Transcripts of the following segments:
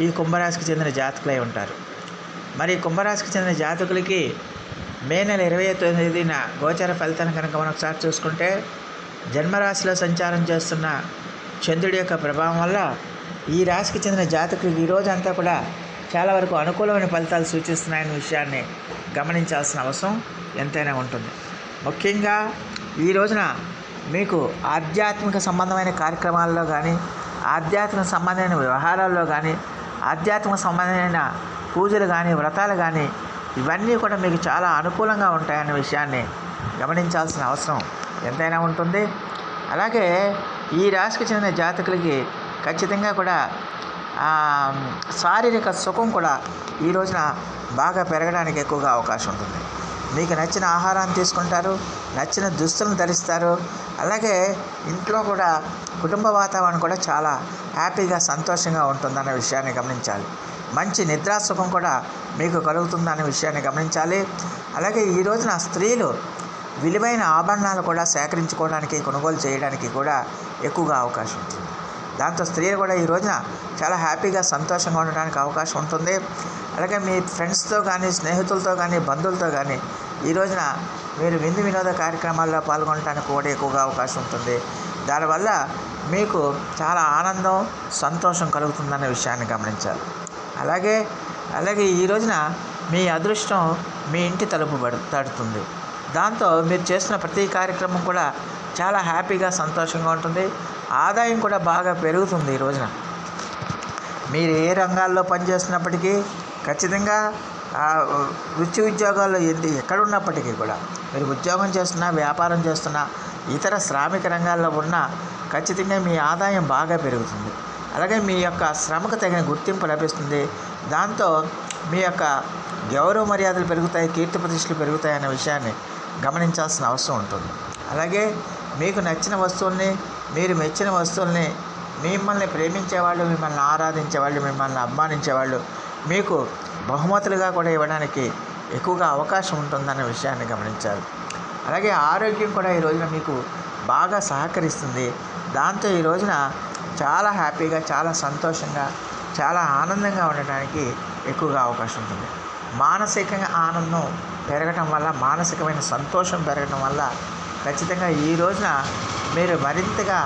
ఈ కుంభరాశికి చెందిన జాతకులై ఉంటారు. మరి కుంభరాశికి చెందిన జాతకులకి మే నెల ఇరవై తొమ్మిదిన గోచర ఫలితాన్ని కనుక మనం ఒకసారి చూసుకుంటే జన్మరాశిలో సంచారం చేస్తున్న చంద్రుడి యొక్క ప్రభావం వల్ల ఈ రాశికి చెందిన జాతకులకు ఈ అంతా కూడా చాలా వరకు అనుకూలమైన ఫలితాలు సూచిస్తున్నాయనే విషయాన్ని గమనించాల్సిన అవసరం ఎంతైనా ఉంటుంది. ముఖ్యంగా ఈ రోజున మీకు ఆధ్యాత్మిక సంబంధమైన కార్యక్రమాల్లో కానీ ఆధ్యాత్మిక సంబంధమైన వ్యవహారాల్లో కానీ ఆధ్యాత్మిక సంబంధమైన పూజలు కానీ వ్రతాలు కానీ ఇవన్నీ కూడా మీకు చాలా అనుకూలంగా ఉంటాయనే విషయాన్ని గమనించాల్సిన అవసరం ఎంతైనా ఉంటుంది. అలాగే ఈ రాశికి చెందిన జాతకులకి ఖచ్చితంగా కూడా శారీరక సుఖం కూడా ఈ రోజున బాగా పెరగడానికి ఎక్కువగా అవకాశం ఉంటుంది. మీకు నచ్చిన ఆహారాన్ని తీసుకుంటారు నచ్చిన దుస్తులను ధరిస్తారు. అలాగే ఇంట్లో కూడా కుటుంబ వాతావరణం కూడా చాలా హ్యాపీగా సంతోషంగా ఉంటుందన్న విషయాన్ని గమనించాలి. మంచి నిద్రా సుఖం కూడా మీకు కలుగుతుందనే విషయాన్ని గమనించాలి. అలాగే ఈ రోజున స్త్రీలు విలువైన ఆభరణాలు కూడా సేకరించుకోవడానికి కొనుగోలు చేయడానికి కూడా ఎక్కువగా అవకాశం ఉంటుంది. దాంతో స్త్రీలు కూడా ఈ రోజున చాలా హ్యాపీగా సంతోషంగా ఉండడానికి అవకాశం ఉంటుంది. అలాగే మీ ఫ్రెండ్స్తో కానీ స్నేహితులతో కానీ బంధువులతో కానీ ఈ రోజున మీరు విందు వినోద కార్యక్రమాల్లో పాల్గొనడానికి కూడా ఎక్కువగా అవకాశం ఉంటుంది. దానివల్ల మీకు చాలా ఆనందం సంతోషం కలుగుతుందన్న విషయాన్ని గమనించాలి. అలాగే అలాగే ఈ రోజున మీ అదృష్టం మీ ఇంటి తలుపు తడుతుంది. దాంతో మీరు చేస్తున్న ప్రతి కార్యక్రమం కూడా చాలా హ్యాపీగా సంతోషంగా ఉంటుంది. ఆదాయం కూడా బాగా పెరుగుతుంది ఈ రోజున. మీరు ఏ రంగాల్లో పనిచేస్తున్నప్పటికీ ఖచ్చితంగా వృత్తి ఉద్యోగాల్లో ఎందు ఎక్కడ ఉన్నప్పటికీ కూడా మీరు ఉద్యోగం చేస్తున్నా వ్యాపారం చేస్తున్నా ఇతర శ్రామిక రంగాల్లో ఉన్నా ఖచ్చితంగా మీ ఆదాయం బాగా పెరుగుతుంది. అలాగే మీ యొక్క శ్రమకు తగిన గుర్తింపు లభిస్తుంది. దాంతో మీ యొక్క గౌరవ మర్యాదలు పెరుగుతాయి కీర్తి ప్రతిష్టలు పెరుగుతాయి అనే విషయాన్ని గమనించాల్సిన అవసరం ఉంటుంది. అలాగే మీకు నచ్చిన వస్తువుల్ని మీరు మెచ్చిన వస్తువుల్ని మిమ్మల్ని ప్రేమించేవాళ్ళు మిమ్మల్ని ఆరాధించేవాళ్ళు మిమ్మల్ని అభిమానించేవాళ్ళు మీకు బహుమతులుగా కూడా ఇవ్వడానికి ఎక్కువగా అవకాశం ఉంటుందన్న విషయాన్ని గమనించాలి అలాగే ఆరోగ్యం కూడా ఈ రోజున మీకు బాగా సహకరిస్తుంది. దాంతో ఈ రోజున చాలా హ్యాపీగా చాలా సంతోషంగా చాలా ఆనందంగా ఉండటానికి ఎక్కువగా అవకాశం ఉంటుంది. మానసికంగా ఆనందం పెరగటం వల్ల మానసికమైన సంతోషం పెరగటం వల్ల ఖచ్చితంగా ఈ రోజున మీరు మరింతగా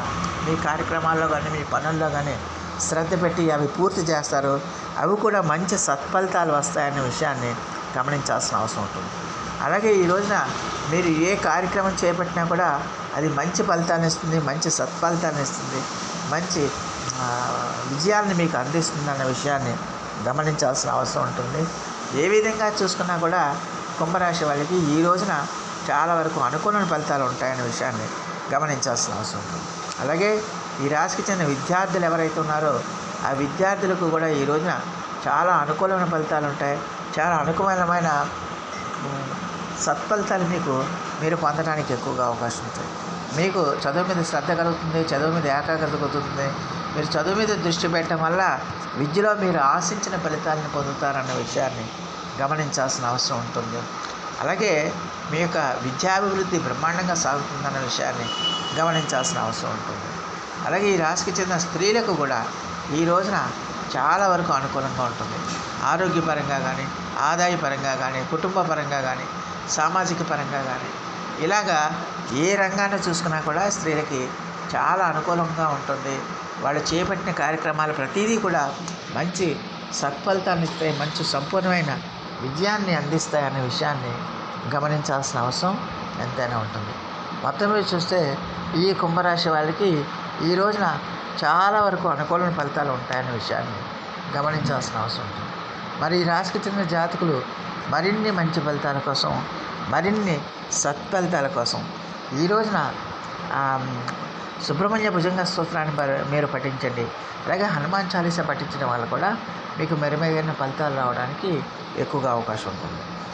మీ కార్యక్రమాల్లో కానీ మీ పనుల్లో కానీ శ్రద్ధ పెట్టి అవి పూర్తి చేస్తారు. అవి కూడా మంచి సత్ఫలితాలు వస్తాయనే విషయాన్ని గమనించాల్సిన అవసరం ఉంటుంది. అలాగే ఈ రోజున మీరు ఏ కార్యక్రమం చేపట్టినా కూడా అది మంచి ఫలితాన్ని ఇస్తుంది మంచి సత్ఫలితాన్ని ఇస్తుంది మంచి విజయాన్ని విజయాలను మీకు అందిస్తుంది అన్న విషయాన్ని గమనించాల్సిన అవసరం ఉంటుంది. ఏ విధంగా చూసుకున్నా కూడా కుంభరాశి వాళ్ళకి ఈ రోజున చాలా వరకు అనుకూల ఫలితాలు ఉంటాయనే విషయాన్ని గమనించాల్సిన అవసరం ఉంటుంది. అలాగే ఈ రాశికి చెందిన విద్యార్థులు ఎవరైతే ఉన్నారో ఆ విద్యార్థులకు కూడా ఈ రోజున చాలా అనుకూలమైన ఫలితాలు ఉంటాయి. చాలా అనుకూలమైన సత్ఫలితాలు మీకు మీరు పొందడానికి ఎక్కువగా అవకాశం ఉంటుంది మీకు చదువు మీద శ్రద్ధ కలుగుతుంది చదువు మీద ఏకాగ్రత కలుగుతుంది మీరు చదువు మీద దృష్టి పెట్టడం వల్ల విద్యలో మీరు ఆశించిన ఫలితాలను పొందుతారన్న విషయాన్ని గమనించాల్సిన అవసరం ఉంటుంది. అలాగే మీ యొక్క విద్యాభివృద్ధి బ్రహ్మాండంగా సాగుతుందన్న విషయాన్ని గమనించాల్సిన అవసరం ఉంటుంది. అలాగే ఈ రాశికి చెందిన స్త్రీలకు కూడా ఈ రోజున చాలా వరకు అనుకూలంగా ఉంటుంది. ఆరోగ్యపరంగా కానీ ఆదాయపరంగా కానీ కుటుంబ పరంగా కానీ సామాజిక పరంగా కానీ ఇలాగా ఏ రంగాన్ని చూసుకున్నా కూడా స్త్రీలకి చాలా అనుకూలంగా ఉంటుంది. వాళ్ళు చేపట్టిన కార్యక్రమాలు ప్రతిదీ కూడా మంచి సత్ఫలితాన్ని ఇస్తాయి మంచి సంపూర్ణమైన విజయాన్ని అందిస్తాయి అనే విషయాన్ని గమనించాల్సిన అవసరం ఎంతైనా ఉంటుంది. మొత్తం మీద చూస్తే ఈ కుంభరాశి వాళ్ళకి ఈ రోజున చాలా వరకు అనుకూలమైన ఫలితాలు ఉంటాయనే విషయాన్ని గమనించాల్సిన అవసరం ఉంటుంది. మరి ఈ రాశికి చెందిన జాతకులు మరిన్ని మంచి ఫలితాల కోసం మరిన్ని సత్ఫలితాల కోసం ఈ రోజున సుబ్రహ్మణ్య భుజంగ స్తోత్రాన్ని మీరు పఠించండి. అలాగే హనుమాన్ చాలీసా పఠించడం వల్ల కూడా మీకు మెరుమెరుగైన ఫలితాలు రావడానికి ఎక్కువగా అవకాశం ఉంటుంది.